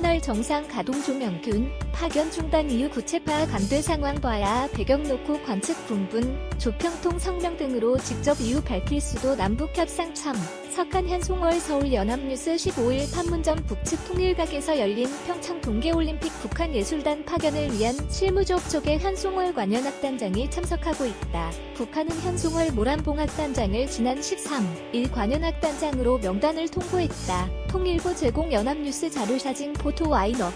채널 정상 가동 조명균. 파견 중단 이유 구체 파악 안돼 상황 봐야 배경 놓고 관측 분분, 조평통 성명 등으로 직접 이유 밝힐 수도 남북 협상 참. 석한현 송월 서울 연합뉴스 15일 판문점 북측 통일각에서 열린 평창 동계올림픽 북한 예술단 파견을 위한 실무조 쪽의 한송월 관현악단장이 참석하고 있다. 북한은 현송월 모란봉악단장을 지난 13일 관현악단장으로 명단을 통보했다. 통일부 제공 연합뉴스 자료사진 포토 와이너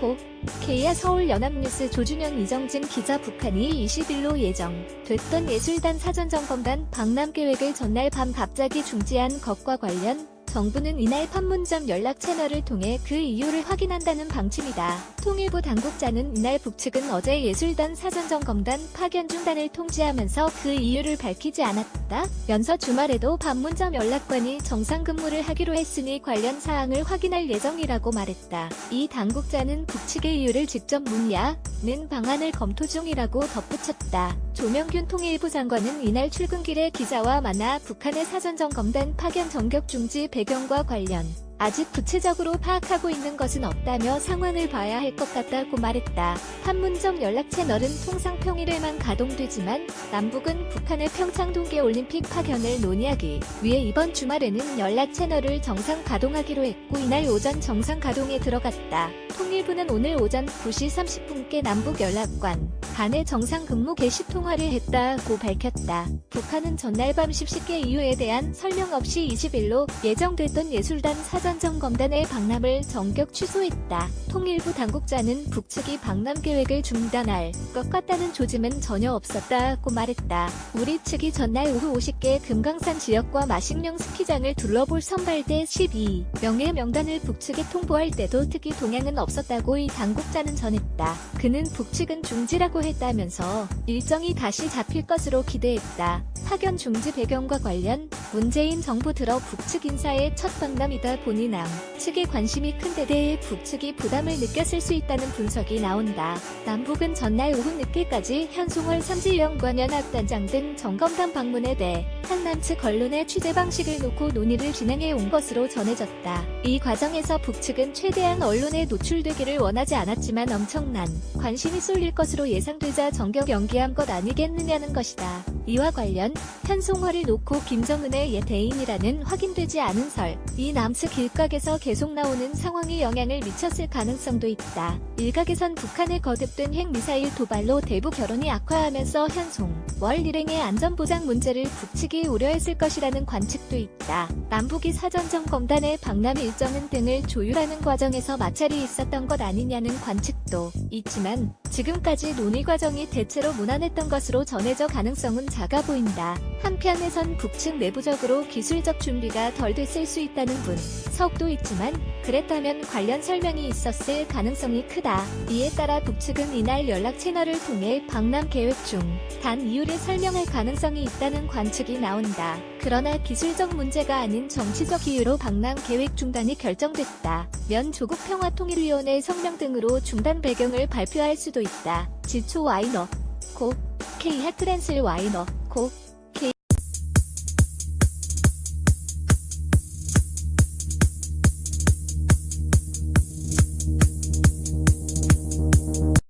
고 케이아 서울연합뉴스 조준현 이정진 기자 북한이 20일로 예정됐던 예술단 사전점검단 방남 계획을 전날 밤 갑자기 중지한 것과 관련 정부는 이날 판문점 연락 채널을 통해 그 이유를 확인한다는 방침이다. 통일부 당국자는 이날 북측은 어제 예술단 사전점검단 파견 중단을 통지하면서 그 이유를 밝히지 않았다. 연서 주말에도 판문점 연락관이 정상 근무를 하기로 했으니 관련 사항을 확인할 예정이라고 말했다. 이 당국자는 북측의 이유를 직접 묻냐는 방안을 검토 중이라고 덧붙였다. 조명균 통일부 장관은 이날 출근길에 기자와 만나 북한의 사전점검단 파견 전격 중지 배경과 관련 아직 구체적으로 파악하고 있는 것은 없다며 상황을 봐야 할 것 같다고 말했다. 판문점 연락 채널은 통상 평일에만 가동되지만 남북은 북한의 평창 동계 올림픽 파견을 논의하기 위해 이번 주말에는 연락 채널을 정상 가동하기로 했고 이날 오전 정상 가동에 들어갔다. 통일부는 오늘 오전 9시 30분께 남북 연락관 간의 정상 근무 개시 통화를 했다고 밝혔다. 북한은 전날 밤 10시께 이유에 대한 설명 없이 20일로 예정됐던 예술단 사 전점검단의 방남을 전격 취소했다. 통일부 당국자는 북측이 방남 계획을 중단할 것 같다는 조짐은 전혀 없었다고 말했다. 우리 측이 전날 오후 50개 금강산 지역과 마식령 스키장을 둘러볼 선발대 12명의 명단을 북측에 통보할 때도 특이 동향은 없었다고 이 당국자는 전했다. 그는 북측은 중지라고 했다면서 일정이 다시 잡힐 것으로 기대했다. 파견 중지 배경과 관련 문재인 정부 들어 북측 인사의 첫 방남이다 보니 남 측의 관심이 큰데 대해 북측이 부담을 느꼈을 수 있다는 분석이 나온다. 남북은 전날 오후 늦게까지 현송월 삼지영 관현악단장 등 점검단 방문에 대해 한남 측 언론의 취재 방식을 놓고 논의를 진행해 온 것으로 전해졌다. 이 과정에서 북측은 최대한 언론에 노출되기를 원하지 않았지만 엄청난 관심이 쏠릴 것으로 예상되자 정격 연기한 것 아니겠느냐는 것이다. 이와 관련 현송화를 놓고 김정은의 옛 대인이라는 확인되지 않은 설, 이 남측 일각에서 계속 나오는 상황이 영향을 미쳤을 가능성도 있다. 일각에선 북한의 거듭된 핵미사일 도발로 대북 결혼이 악화하면서 현송, 월 일행의 안전보장 문제를 북측이 우려했을 것이라는 관측도 있다. 남북이 사전점검단의 방남 일정은 등을 조율하는 과정에서 마찰이 있었던 것 아니냐는 관측도 있지만 지금까지 논의 과정이 대체로 무난했던 것으로 전해져 가능성은 작아 보인다. 한편에선 북측 내부적으로 기술적 준비가 덜 됐을 수 있다는 분석도 있지만 그랬다면 관련 설명이 있었을 가능성이 크다. 이에 따라 북측은 이날 연락 채널을 통해 방남 계획 중 단 이유를 설명할 가능성이 있다는 관측이 나온다. 그러나 기술적 문제가 아닌 정치적 이유로 방남 계획 중단이 결정됐다. 면 조국 평화통일위원회 성명 등으로 중단 배경을 발표할 수도 있다. 지초 와이너 고 K 해트랜슬 와이너 고